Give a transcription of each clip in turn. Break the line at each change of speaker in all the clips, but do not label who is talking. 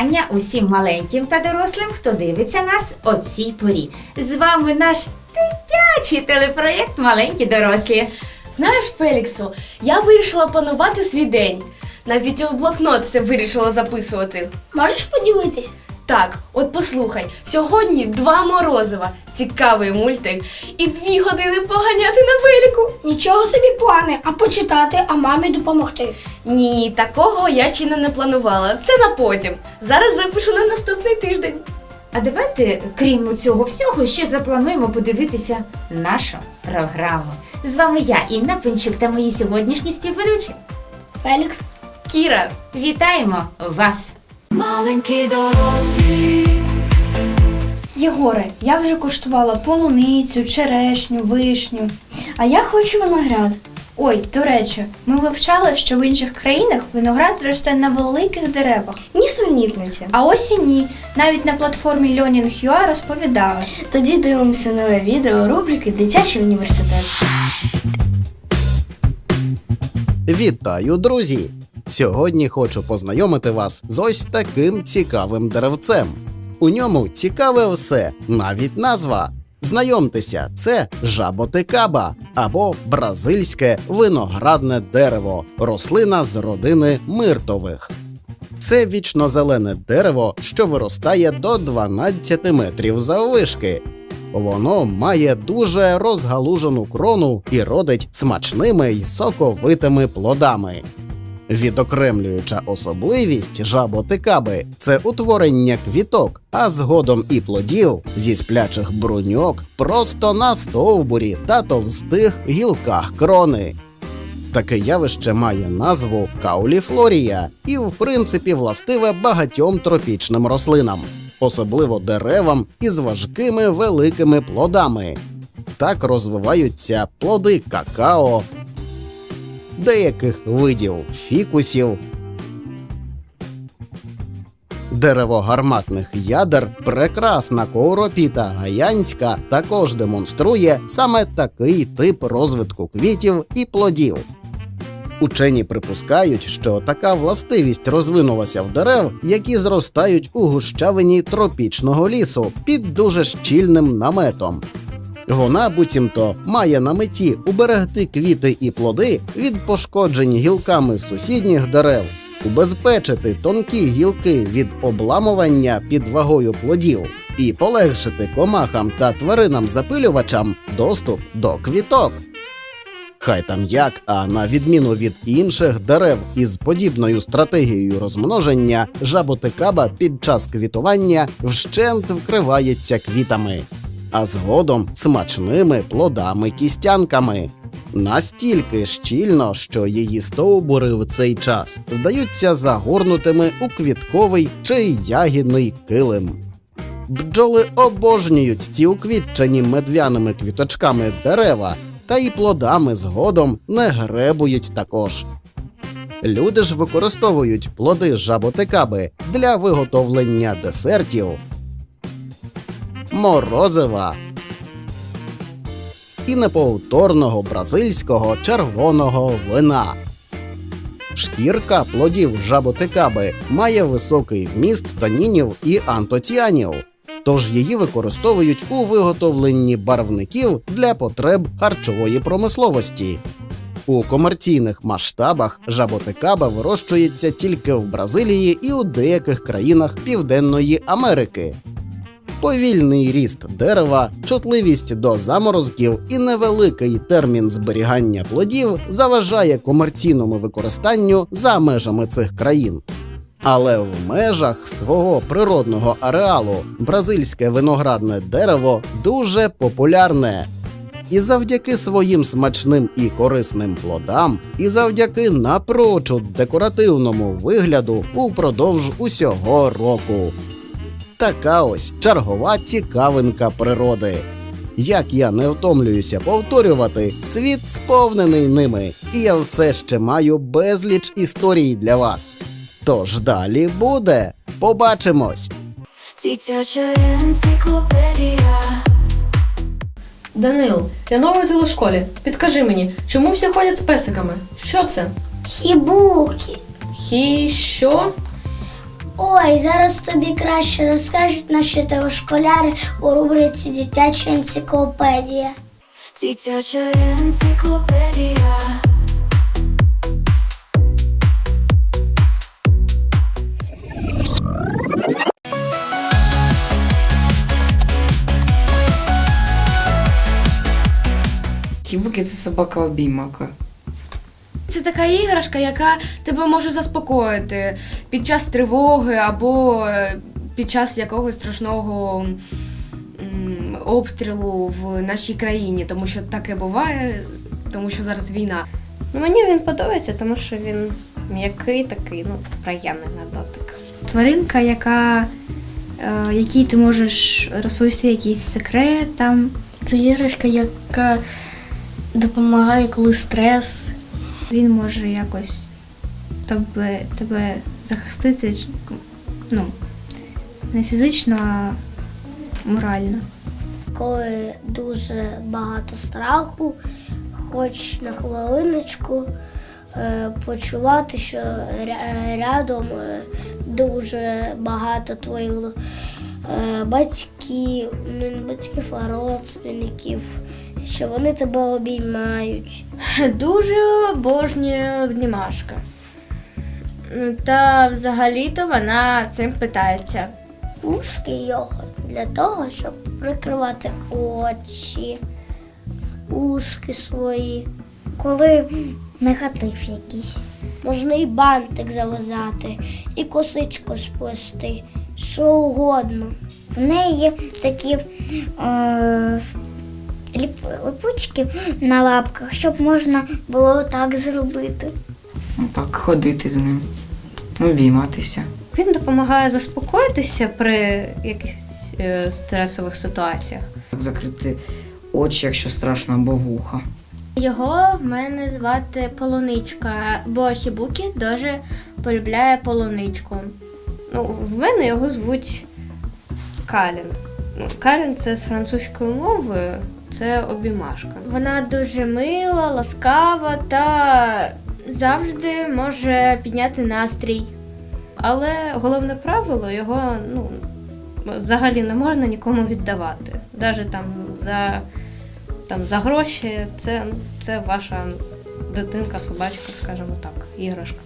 Вітання усім маленьким та дорослим, хто дивиться нас о цій порі. З вами наш дитячий телепроєкт Маленькі дорослі.
Знаєш, Феліксу, я вирішила планувати свій день. Навіть у блокнот все вирішила записувати.
Можеш поділитись?
Так, от послухай, сьогодні два морозива, цікавий мультик і дві години поганяти на велику.
Нічого собі плани, а почитати, а мамі допомогти.
Ні, такого я ще не планувала. Це на потім. Зараз запишу на наступний тиждень.
А давайте, крім цього всього, ще заплануємо подивитися нашу програму. З вами я, Інна Пинчук та мої сьогоднішні співведучі.
Фелікс.
Кіра,
Вітаємо вас!
Маленькі дорослі,
Єгоре, я вже коштувала полуницю, черешню, вишню. А я хочу виноград. Ой, до речі, ми вивчали, що в інших країнах виноград росте на великих деревах.
Нісенітниця.
А ось і ні. Навіть на платформі Learning.ua розповідали.
Тоді дивимося нове відео рубрики Дитячий університет.
Вітаю, друзі! Сьогодні хочу познайомити вас з ось таким цікавим деревцем. У ньому цікаве все, навіть назва. Знайомтеся, це жаботикаба або бразильське виноградне дерево, рослина з родини миртових. Це вічнозелене дерево, що виростає до 12 метрів заввишки. Воно має дуже розгалужену крону і родить смачними й соковитими плодами. Відокремлююча особливість жаботикаби це утворення квіток, а згодом і плодів зі сплячих бруньок просто на стовбурі та товстих гілках крони. Таке явище має назву кауліфлорія і, в принципі, властиве багатьом тропічним рослинам, особливо деревам із важкими великими плодами. Так розвиваються плоди какао, деяких видів фікусів. Дерево гарматних ядер, прекрасна кооропіта гаянська також демонструє саме такий тип розвитку квітів і плодів. Учені припускають, що така властивість розвинулася в дерев, які зростають у гущавині тропічного лісу під дуже щільним наметом. Вона буцімто має на меті уберегти квіти і плоди від пошкоджень гілками сусідніх дерев, убезпечити тонкі гілки від обламування під вагою плодів і полегшити комахам та тваринам-запилювачам доступ до квіток. Хай там як, а на відміну від інших дерев із подібною стратегією розмноження, жаботикаба під час квітування вщент вкривається квітами, а згодом смачними плодами-кістянками. Настільки щільно, що її стовбури в цей час здаються загорнутими у квітковий чи ягідний килим. Бджоли обожнюють ці уквітчені медвяними квіточками дерева, та й плодами згодом не гребують також. Люди ж використовують плоди жаботикаби для виготовлення десертів, морозива і неповторного бразильського червоного вина. Шкірка плодів жаботикаби має високий вміст танінів і антоціанів, тож її використовують у виготовленні барвників для потреб харчової промисловості. У комерційних масштабах жаботикаба вирощується тільки в Бразилії і у деяких країнах Південної Америки. Повільний ріст дерева, чутливість до заморозків і невеликий термін зберігання плодів заважає комерційному використанню за межами цих країн. Але в межах свого природного ареалу бразильське виноградне дерево дуже популярне. І завдяки своїм смачним і корисним плодам, і завдяки напрочуд декоративному вигляду упродовж усього року. Така ось чергова цікавинка природи. Як я не втомлююся повторювати, світ сповнений ними, і я все ще маю безліч історій для вас. Тож далі буде. Побачимось!
дитяча енциклопедія.
Данил, я новий у телешколі. Підкажи мені, чому всі ходять з песиками? Що це?
Хібуки.
Хі що?
Ой, зараз тобі краще розкажуть наші школяри у рубриці Дитяча енциклопедія.
Дитяча енциклопедія.
Кібуки це собака обіймака.
Це така іграшка, яка тебе може заспокоїти під час тривоги або е, під час якогось страшного обстрілу в нашій країні, тому що таке буває, тому що зараз війна.
Ну, мені він подобається, тому що він м'який такий, ну, приємний на дотик.
Тваринка, яка, е, якій ти можеш розповісти якийсь секрет там.
Це іграшка, яка допомагає, коли стрес.
Він може якось тебе, тебе захистити, ну, не фізично, а морально.
Коли дуже багато страху, хоч на хвилиночку е, почувати, що рядом е, дуже багато твоїх е, батьків, ну батьків, а родственників, що вони тебе обіймають.
Дуже обожнює обнімашка. Ну, Та взагалі-то вона цим питається.
Ушки його для того, щоб прикривати очі, ушки свої. Коли негатив якийсь. Можна і бантик зав'язати, і косичку сплести, що угодно. В неї є такі е, липучки на лапках, щоб можна було так зробити.
Ну, Так, ходити з ним, обійматися.
Він допомагає заспокоїтися при якихось е, стресових ситуаціях.
Так закрити очі, якщо страшно, або вуха.
Його в мене звати полуничка, бо Хібукі дуже полюбляє полуничку. Ну, в мене його звуть Калін. Ну, Калін це з французькою мовою, це обіймашка. Вона дуже мила, ласкава та завжди може підняти настрій. Але головне правило його ну, взагалі не можна нікому віддавати. Навіть там за там за гроші, це, це ваша дитинка, собачка, скажімо так, іграшка.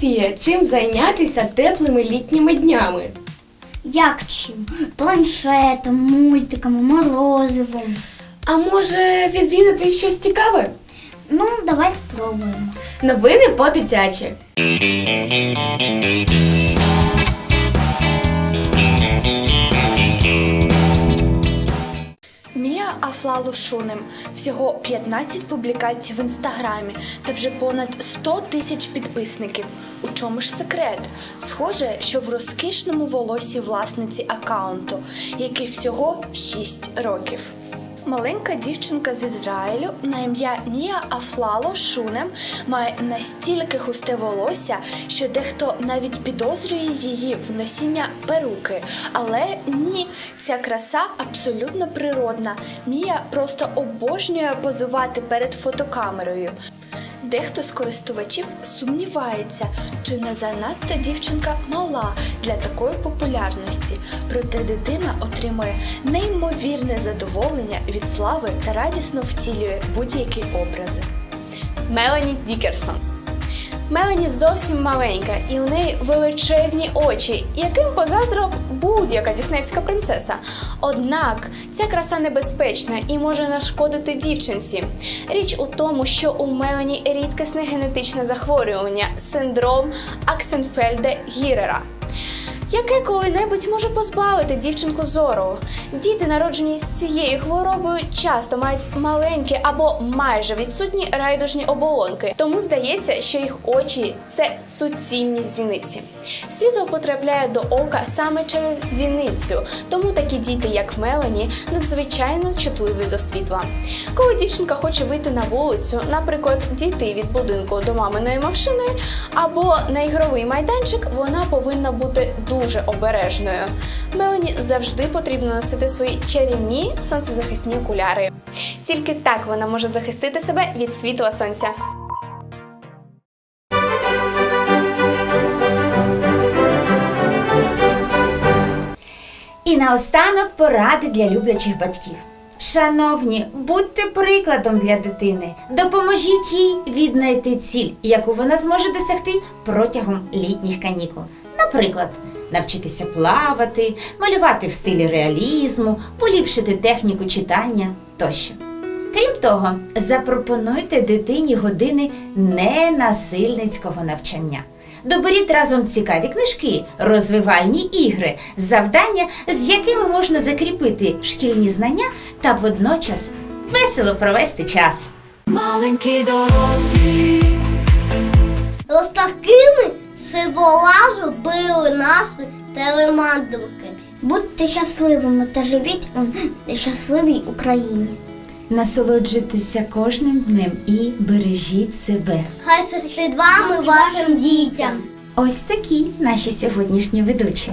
Софія, чим зайнятися теплими літніми днями?
Як чим? Планшетом, мультиками, морозивом.
А може відвідати щось цікаве?
Ну, давай спробуємо.
Новини по дитячі.
Мія Афлалу Шунем. Всього 15 публікацій в інстаграмі та вже понад 100 тисяч підписників. У чому ж секрет? Схоже, що в розкішному волосі власниці аккаунту, який всього 6 років. Маленька дівчинка з Ізраїлю на ім'я Нія Афлало Шунем має настільки густе волосся, що дехто навіть підозрює її в носіння перуки. Але ні, ця краса абсолютно природна. Мія просто обожнює позувати перед фотокамерою. Дехто з користувачів сумнівається, чи не занадто дівчинка мала для такої популярності. Проте дитина отримує неймовірне задоволення від слави та радісно втілює будь-які образи.
Мелані Дікерсон. Мелані зовсім маленька, і у неї величезні очі, яким позаздрила будь-яка діснеївська принцеса. Однак ця краса небезпечна і може нашкодити дівчинці. Річ у тому, що у Мелані рідкісне генетичне захворювання синдром Аксенфельде Гірера. Яке коли-небудь може позбавити дівчинку зору. Діти, народжені з цією хворобою, часто мають маленькі або майже відсутні райдужні оболонки, тому здається, що їх очі це суцільні зіниці. Світло потрапляє до ока саме через зіницю, тому такі діти, як Мелані, надзвичайно чутливі до світла. Коли дівчинка хоче вийти на вулицю, наприклад, дійти від будинку до маминої машини або на ігровий майданчик, вона повинна бути дуже дуже обережною. Мелані завжди потрібно носити свої чарівні сонцезахисні окуляри. Тільки так вона може захистити себе від світла сонця.
І наостанок поради для люблячих батьків. Шановні, будьте прикладом для дитини. Допоможіть їй віднайти ціль, яку вона зможе досягти протягом літніх канікул. Наприклад, навчитися плавати, малювати в стилі реалізму, поліпшити техніку читання тощо. Крім того, запропонуйте дитині години ненасильницького навчання. Доберіть разом цікаві книжки, розвивальні ігри, завдання, з якими можна закріпити шкільні знання та водночас весело провести час.
Маленькі дорослі.
Ось такими сиволазу били наші телемандрики. Будьте щасливими та живіть у щасливій Україні.
Насолоджуйтеся кожним днем і бережіть себе.
Хай вами вашим дітям.
Ось такі наші сьогоднішні ведучі.